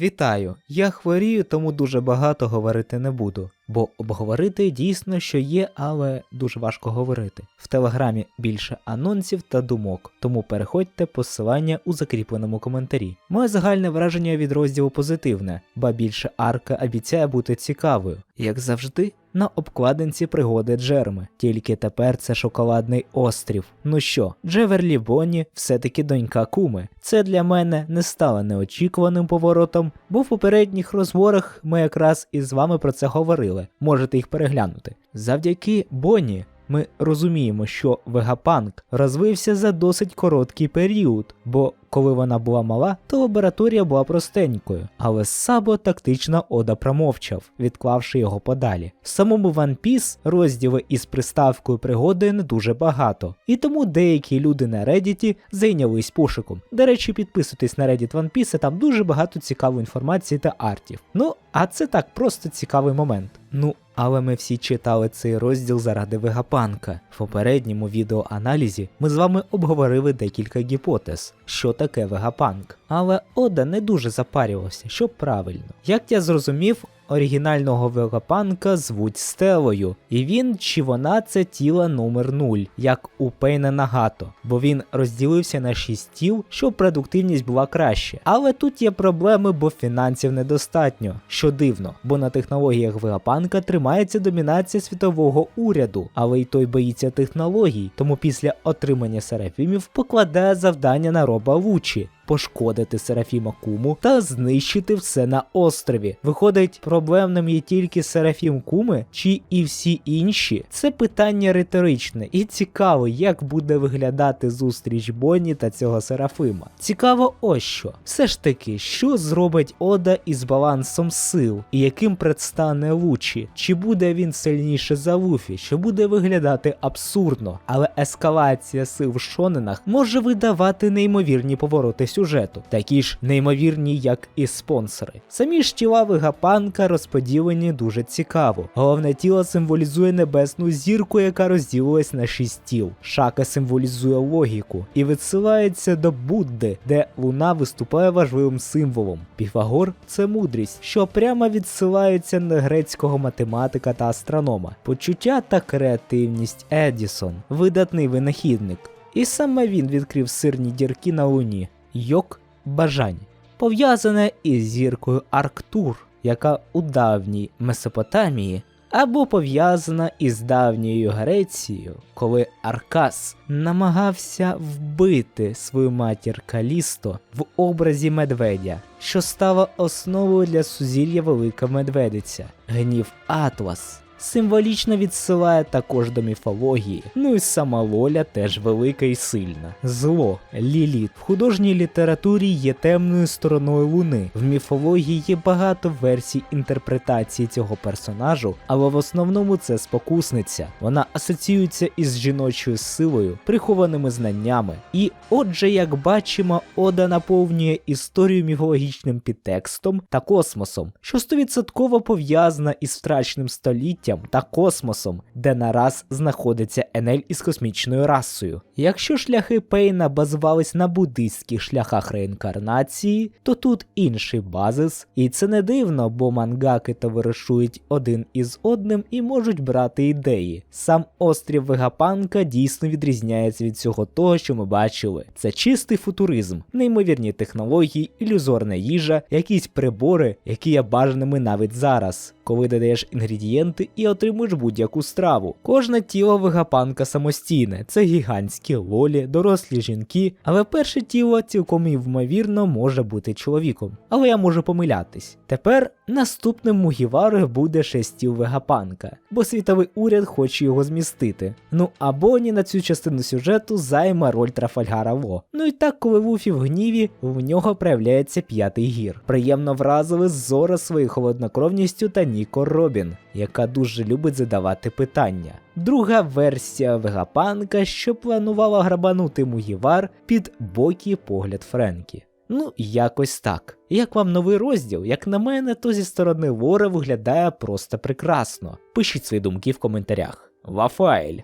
Вітаю! Я хворію, тому дуже багато говорити не буду. Бо обговорити дійсно що є, але дуже важко говорити. В телеграмі більше анонсів та думок, тому переходьте посилання у закріпленому коментарі. Моє загальне враження від розділу позитивне, ба більше арка обіцяє бути цікавою. Як завжди, на обкладинці пригоди Джерми. Тільки тепер це шоколадний острів. Ну що, Джеверлі Бонні все-таки донька Куми. Це для мене не стало неочікуваним поворотом, бо в попередніх розборах ми якраз із вами про це говорили. Можете їх переглянути. Завдяки Бонні ми розуміємо, що Вегапанк розвився за досить короткий період, бо коли вона була мала, то лабораторія була простенькою, але Сабо тактично Ода промовчав, відклавши його подалі. В самому One Piece розділи із приставкою пригоди не дуже багато, і тому деякі люди на Reddit зайнялись пошуком. До речі, підписуйтесь на Reddit One Piece, там дуже багато цікавої інформації та артів. Ну, а це так просто цікавий момент. Ну, але ми всі читали цей розділ заради Вегапанка. В попередньому відеоаналізі ми з вами обговорили декілька гіпотез, що таке Вегапанк. Але Ода не дуже запарювався, що правильно. Як я зрозумів, оригінального Вегапанка звуть Стелою, і він чи вона це тіло номер 0, як у Пейна Нагато, бо він розділився на 6 тіл, щоб продуктивність була краще. Але тут є проблеми, бо фінансів недостатньо, що дивно, бо на технологіях Вегапанка тримається домінація світового уряду, але й той боїться технологій, тому після отримання серафімів покладає завдання на роба Лучі. Пошкодити Серафіма Куму та знищити все на острові. Виходить, проблемним є тільки Серафім Куми чи і всі інші? Це питання риторичне, і цікаво, як буде виглядати зустріч Бонні та цього Серафима. Цікаво, ось що. Все ж таки, що зробить Ода із балансом сил, і яким предстане Лучі? Чи буде він сильніше за Луфі, що буде виглядати абсурдно, але ескалація сил в шоненах може видавати неймовірні повороти сюжету, такі ж неймовірні, як і спонсори. Самі ж тіла Вегапанка розподілені дуже цікаво. Головне тіло символізує небесну зірку, яка розділилась на шість тіл. Шака символізує логіку і відсилається до Будди, де луна виступає важливим символом. Піфагор це мудрість, що прямо відсилається на грецького математика та астронома. Почуття та креативність Едісон, видатний винахідник. І саме він відкрив сирні дірки на луні. Йок бажань, пов'язане із зіркою Арктур, яка у давній Месопотамії, або пов'язана із давньою Грецією, коли Аркас намагався вбити свою матір Калісто в образі медведя, що стало основою для сузір'я Велика Медведиця, гнів Атлас символічно відсилає також до міфології. Ну і сама Лоля теж велика і сильна. Зло, Ліліт в художній літературі є темною стороною луни. В міфології є багато версій інтерпретації цього персонажу, але в основному це спокусниця. Вона асоціюється із жіночою силою, прихованими знаннями. І отже, як бачимо, Ода наповнює історію міфологічним підтекстом та космосом, що стовідсотково пов'язана із втраченим століттям та космосом, де нараз знаходиться Енель із космічною расою. Якщо шляхи Пейна базувались на буддистських шляхах реінкарнації, то тут інший базис, і це не дивно, бо мангаки товаришують один із одним і можуть брати ідеї. Сам острів Вегапанка дійсно відрізняється від всього того, що ми бачили. Це чистий футуризм, неймовірні технології, ілюзорна їжа, якісь прибори, які є бажаними навіть зараз, коли додаєш інгредієнти і отримуєш будь-яку страву. Кожне тіло вегапанка самостійне, це гігантські лолі, дорослі жінки, але перше тіло цілком ймовірно може бути чоловіком. Але я можу помилятись. Тепер наступним Мугівари буде шесть тіл вегапанка, бо світовий уряд хоче його змістити. Ну а Бонні на цю частину сюжету займе роль Трафальгара Ло. Ну і так, коли Вуфі в гніві, в нього проявляється п'ятий гір. Приємно вразили Зора своєю холоднокровністю та Ніко Робін, яка дуже любить задавати питання. Друга версія Вегапанка, що планувала грабанути Мугівар під бокий погляд Френкі. Ну, якось так. Як вам новий розділ? Як на мене, то зі сторони Вора виглядає просто прекрасно. Пишіть свої думки в коментарях. Вафайль!